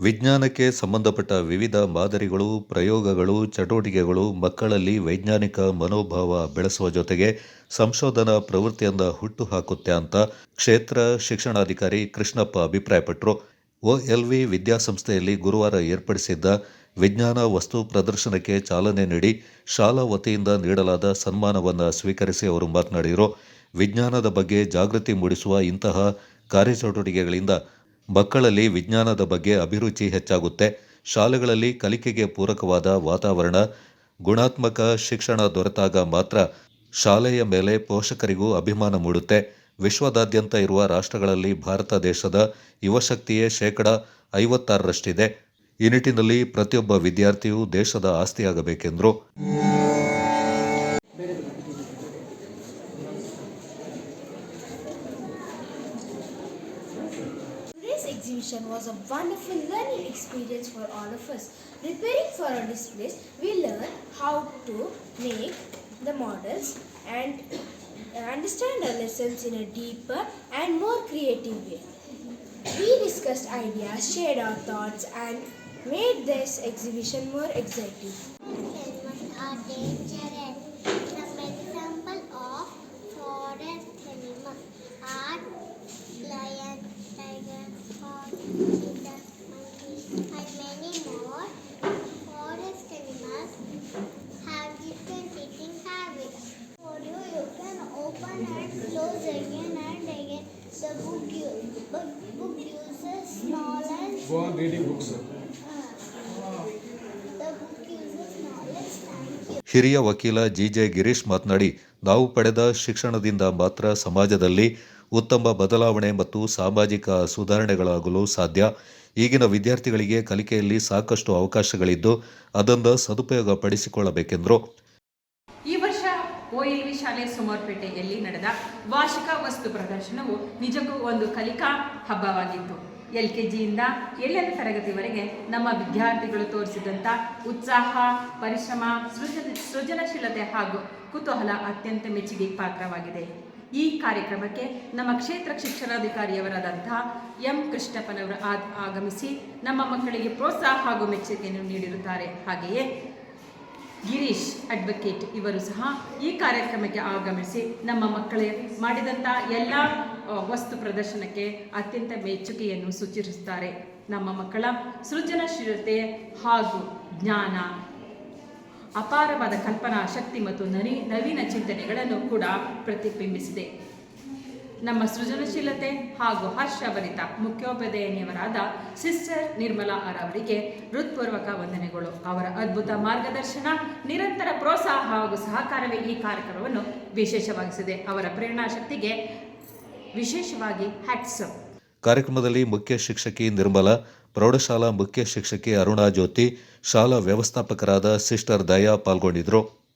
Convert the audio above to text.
ವಿಜ್ಞಾನಕ್ಕೆ ಸಂಬಂಧಪಟ್ಟ ವಿವಿಧ ಮಾದರಿಗಳು, ಪ್ರಯೋಗಗಳು, ಚಟುವಟಿಕೆಗಳು ಮಕ್ಕಳಲ್ಲಿ ವೈಜ್ಞಾನಿಕ ಮನೋಭಾವ ಬೆಳೆಸುವ ಜೊತೆಗೆ ಸಂಶೋಧನಾ ಪ್ರವೃತ್ತಿಯಿಂದ ಹುಟ್ಟು ಹಾಕುತ್ತೆ ಅಂತ ಕ್ಷೇತ್ರ ಶಿಕ್ಷಣಾಧಿಕಾರಿ ಕೃಷ್ಣಪ್ಪ ಅಭಿಪ್ರಾಯಪಟ್ಟರು ಒಎಲ್ವಿ ವಿದ್ಯಾಸಂಸ್ಥೆಯಲ್ಲಿ ಗುರುವಾರ ಏರ್ಪಡಿಸಿದ್ದ ವಿಜ್ಞಾನ ವಸ್ತು ಪ್ರದರ್ಶನಕ್ಕೆ ಚಾಲನೆ ನೀಡಿ ಶಾಲಾ ವತಿಯಿಂದ ನೀಡಲಾದ ಸನ್ಮಾನವನ್ನು ಸ್ವೀಕರಿಸಿ ಅವರು ಮಾತನಾಡಿದರು ವಿಜ್ಞಾನದ ಬಗ್ಗೆ ಜಾಗೃತಿ ಮೂಡಿಸುವ ಇಂತಹ ಕಾರ್ಯಚಟುವಟಿಕೆಗಳಿಂದ ಮಕ್ಕಳಲ್ಲಿ ವಿಜ್ಞಾನದ ಬಗ್ಗೆ ಅಭಿರುಚಿ ಹೆಚ್ಚಾಗುತ್ತೆ. ಶಾಲೆಗಳಲ್ಲಿ ಕಲಿಕೆಗೆ ಪೂರಕವಾದ ವಾತಾವರಣ, ಗುಣಾತ್ಮಕ ಶಿಕ್ಷಣ ದೊರೆತಾಗ ಮಾತ್ರ ಶಾಲೆಯ ಮೇಲೆ ಪೋಷಕರಿಗೂ ಅಭಿಮಾನ ಮೂಡುತ್ತೆ. ವಿಶ್ವದಾದ್ಯಂತ ಇರುವ ರಾಷ್ಟ್ರಗಳಲ್ಲಿ ಭಾರತ ದೇಶದ ಯುವಶಕ್ತಿಯೇ ಶೇಕಡ ಐವತ್ತಾರರಷ್ಟಿದೆ. ಈ ನಿಟ್ಟಿನಲ್ಲಿ ಪ್ರತಿಯೊಬ್ಬ ವಿದ್ಯಾರ್ಥಿಯೂ ದೇಶದ ಆಸ್ತಿಯಾಗಬೇಕೆಂದರು. Exhibition was a wonderful learning experience for all of us. Preparing for our displays, we learned how to make the models and understand our lessons in a deeper and more creative way. We discussed ideas, shared our thoughts, and made this exhibition more exciting. ಹಿರಿಯ ವಕೀಲ G J GJ Girish ಮಾತನಾಡಿ ನಾವು ಪಡೆದ ಶಿಕ್ಷಣದಿಂದ ಮಾತ್ರ ಸಮಾಜದಲ್ಲಿ ಉತ್ತಮ ಬದಲಾವಣೆ ಮತ್ತು ಸಾಮಾಜಿಕ ಸುಧಾರಣೆಗಳಾಗಲು ಸಾಧ್ಯ. ಈಗಿನ ವಿದ್ಯಾರ್ಥಿಗಳಿಗೆ ಕಲಿಕೆಯಲ್ಲಿ ಸಾಕಷ್ಟು ಅವಕಾಶಗಳಿದ್ದು ಅದನ್ನು ಸದುಪಯೋಗ ಪಡಿಸಿಕೊಳ್ಳಬೇಕೆಂದರು ಈ ವರ್ಷ ಓಎಲ್ವಿ ಶಾಲೆ ಸುಮಾರ್ಪೇಟೆಯಲ್ಲಿ ನಡೆದ ವಾರ್ಷಿಕ ವಸ್ತು ಪ್ರದರ್ಶನವು ನಿಜಕ್ಕೂ ಒಂದು ಕಲಿಕಾ ಹಬ್ಬವಾಗಿತ್ತು. ಎಲ್ ಕೆ ಜಿಯಿಂದ ಏಳನೇ ತರಗತಿವರೆಗೆ ನಮ್ಮ ವಿದ್ಯಾರ್ಥಿಗಳು ತೋರಿಸಿದಂಥ ಉತ್ಸಾಹ, ಪರಿಶ್ರಮ, ಸೃಜನ, ಸೃಜನಶೀಲತೆ ಹಾಗೂ ಕುತೂಹಲ ಅತ್ಯಂತ ಮೆಚ್ಚುಗೆ ಪಾತ್ರವಾಗಿದೆ. ಈ ಕಾರ್ಯಕ್ರಮಕ್ಕೆ ನಮ್ಮ ಕ್ಷೇತ್ರ ಶಿಕ್ಷಣಾಧಿಕಾರಿಯವರಾದಂತಹ ಎಂ ಕೃಷ್ಣಪ್ಪನವರು ಆಗಮಿಸಿ ನಮ್ಮ ಮಕ್ಕಳಿಗೆ ಪ್ರೋತ್ಸಾಹ ಹಾಗೂ ಮೆಚ್ಚುಗೆಯನ್ನು ನೀಡಿರುತ್ತಾರೆ. ಹಾಗೆಯೇ ಗಿರೀಶ್ ಅಡ್ವೊಕೇಟ್ ಇವರು ಸಹ ಈ ಕಾರ್ಯಕ್ರಮಕ್ಕೆ ಆಗಮಿಸಿ ನಮ್ಮ ಮಕ್ಕಳೇ ಮಾಡಿದಂಥ ಎಲ್ಲ ವಸ್ತು ಪ್ರದರ್ಶನಕ್ಕೆ ಅತ್ಯಂತ ಮೆಚ್ಚುಗೆಯನ್ನು ಸೂಚಿಸುತ್ತಾರೆ. ನಮ್ಮ ಮಕ್ಕಳ ಸೃಜನಶೀಲತೆ ಹಾಗೂ ಜ್ಞಾನ ಅಪಾರವಾದ ಕಲ್ಪನಾ, ಶಕ್ತಿ ಮತ್ತು ನರಿ, ನವೀನ ಚಿಂತನೆಗಳನ್ನು ಕೂಡ ಪ್ರತಿಬಿಂಬಿಸಿದೆ. ನಮ್ಮ ಸೃಜನಶೀಲತೆ ಹಾಗೂ ಹರ್ಷಭರಿತ ಮುಖ್ಯೋಪಾಧ್ಯಾಯನಿಯವರಾದ ಸಿಸ್ಟರ್ ನಿರ್ಮಲಾ ಅವರಿಗೆ ಹೃತ್ಪೂರ್ವಕ ವಂದನೆಗಳು. ಅವರ ಅದ್ಭುತ ಮಾರ್ಗದರ್ಶನ, ನಿರಂತರ ಪ್ರೋತ್ಸಾಹ ಹಾಗೂ ಸಹಕಾರವೇ ಈ ಕಾರ್ಯಕ್ರಮವನ್ನು ವಿಶೇಷವಾಗಿಸಿದೆ. ಅವರ ಪ್ರೇರಣಾ ಶಕ್ತಿಗೆ ವಿಶೇಷವಾಗಿ ಹ್ಯಾಟ್ಸ್ ಕಾರ್ಯಕ್ರಮದಲ್ಲಿ ಮುಖ್ಯ ಶಿಕ್ಷಕಿ ನಿರ್ಮಲ ಪ್ರೌಢಶಾಲಾ ಮುಖ್ಯ ಶಿಕ್ಷಕಿ ಅರುಣಾ ಜ್ಯೋತಿ ಶಾಲಾ ವ್ಯವಸ್ಥಾಪಕರಾದ ಸಿಸ್ಟರ್ ದಯಾ ಪಾಲ್ಗೊಂಡಿದ್ದರು.